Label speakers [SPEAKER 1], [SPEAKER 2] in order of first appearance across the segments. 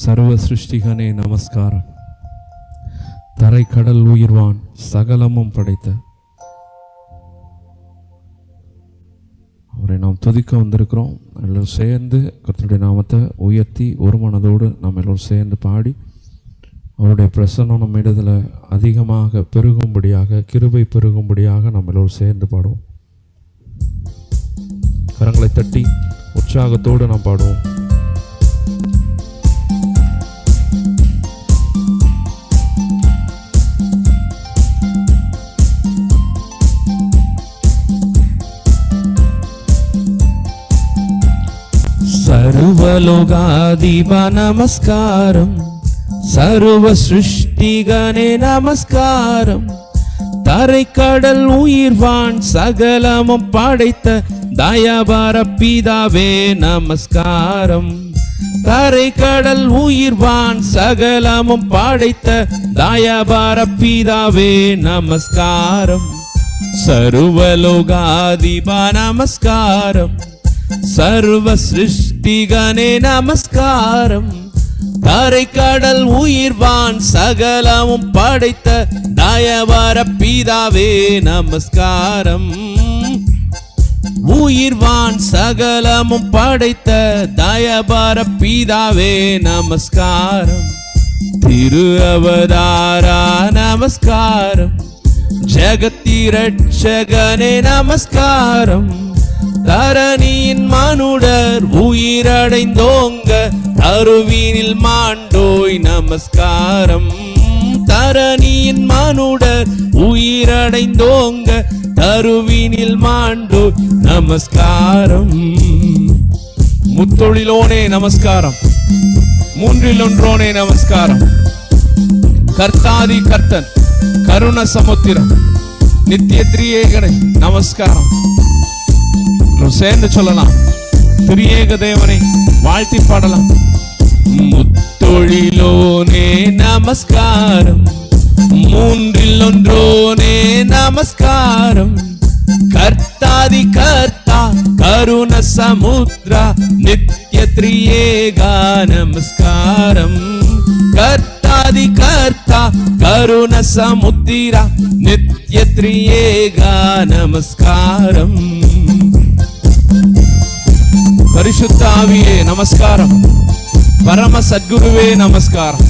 [SPEAKER 1] சர்வ சிருஷ்டிகனே நமஸ்காரம். தரைக்கடல் உயிர்வான் சகலமும் படைத்த. அவரை நாம் துதிக்க வந்திருக்கிறோம். எல்லோரும் சேர்ந்து கர்த்தருடைய நாமத்தை உயர்த்தி ஒரு மனதோடு நாம் எல்லோரும் சேர்ந்து பாடி அவருடைய பிரசன்னம் நம்ம இடத்துல அதிகமாக பெருகும்படியாக கிருபை பெருகும்படியாக நம்ம எல்லோரும் சேர்ந்து பாடுவோம். கரங்களை தட்டி உற்சாகத்தோடு நாம் பாடுவோம். సర్వలోగాదివ నమస్కారం సర్వ సృష్టిగనే நமஸ்காரம் தரைக்கடல் உயிர்வான் சகலமும் படைத்த தயபார பிதாவே நமஸ்காரம் தரைக்கடல் உயிர்வான் சகலமும் படைத்த தயபார பிதாவே நமஸ்காரம் சர்வலோகாதிபா நமஸ்காரம் சர்வ சிருஷ்டிகனே நமஸ்காரம். தரை கடல் உயிர்வான் சகலமும் படைத்த தயவர பிதாவே நமஸ்காரம். உயிர்வான் சகலமும் படைத்த தயபர பிதாவே நமஸ்காரம். திரு அவதாரா நமஸ்காரம். ஜெகத்திரட்சகனே நமஸ்காரம். தரணியின் மனுடர் உயிரடைந்தோங்க தருவீனில் மாண்டோய் நமஸ்காரம். தரணியின் மனுடர் உயிரடைந்தோங்க தருவீனில் மாண்டோய் நமஸ்காரம். முத்தொழிலோனே நமஸ்காரம். மூன்றில் ஒன்றோனே நமஸ்காரம். கர்த்தாதி கர்த்தன் கருண சமுத்திரம் நித்திய திரியேகனை நமஸ்காரம். எல்லாரும் சேர்ந்து சொல்லலாம். திரியேக தேவனை வாழ்த்தி பாடலாம். முத்தொழிலோனே நமஸ்காரம். மூன்றில் ஒன்றோனே நமஸ்காரம். கர்த்தாதி கர்த்தா கருண சமுத்ரா நித்ய திரியேகா நமஸ்காரம். கர்த்தாதி கர்த்தா கருண சமுத்திரா நித்ய திரியேகா நமஸ்காரம். பரிசுத்த ஆவியே நமஸ்காரம். பரம சத்குருவே நமஸ்காரம்.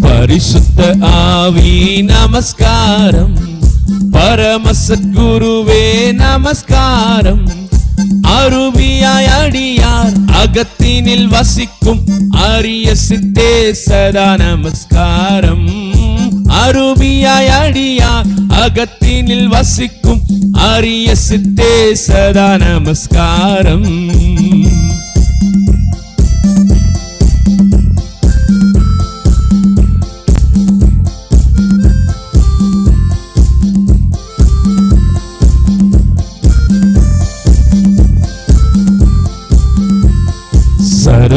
[SPEAKER 1] பரிசுத்த ஆவி நமஸ்காரம். பரம சத்குருவே நமஸ்காரம். அருவியாய் அடியார். அகத்தினில் வசிக்கும் அரிய சித்தே சதா நமஸ்காரம். அருவியாய் அடியார். அகத்தினில் வசிக்கும் அரிய சித்தே சதா நமஸ்காரம்.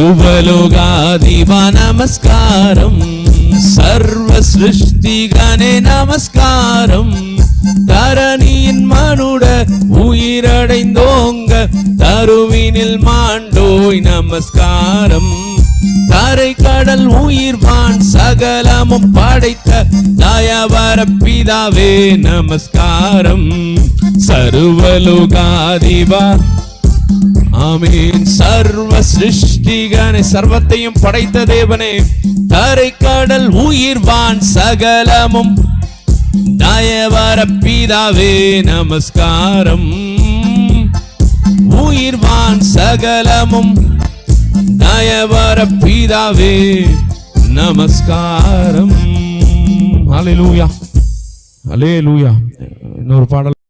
[SPEAKER 1] సర్వలోగాదివా నమస్కారం సర్వ సృష్టిగనే நமஸ்காரம் தரணியின் மனுட உயிரடைந்தோங்க தருவினில் மாண்டோய் நமஸ்காரம் தரை கடல் உயிர்வான் சகலமும் படைத்த தயவர பிதாவே நமஸ்காரம் சர்வலோகாதிவா ஆமீன். சர்வ சிருஷ்டிகனே சர்வத்தையும் படைத்த தேவனே. தரை கடல் உயிர்வான் சகலமும். தயவர பிதாவே நமஸ்காரம். உயிர்வான் சகலமும். தயவர பிதாவே நமஸ்காரம். அலே லூயா அலே லூயா இன்னொரு பாடல்.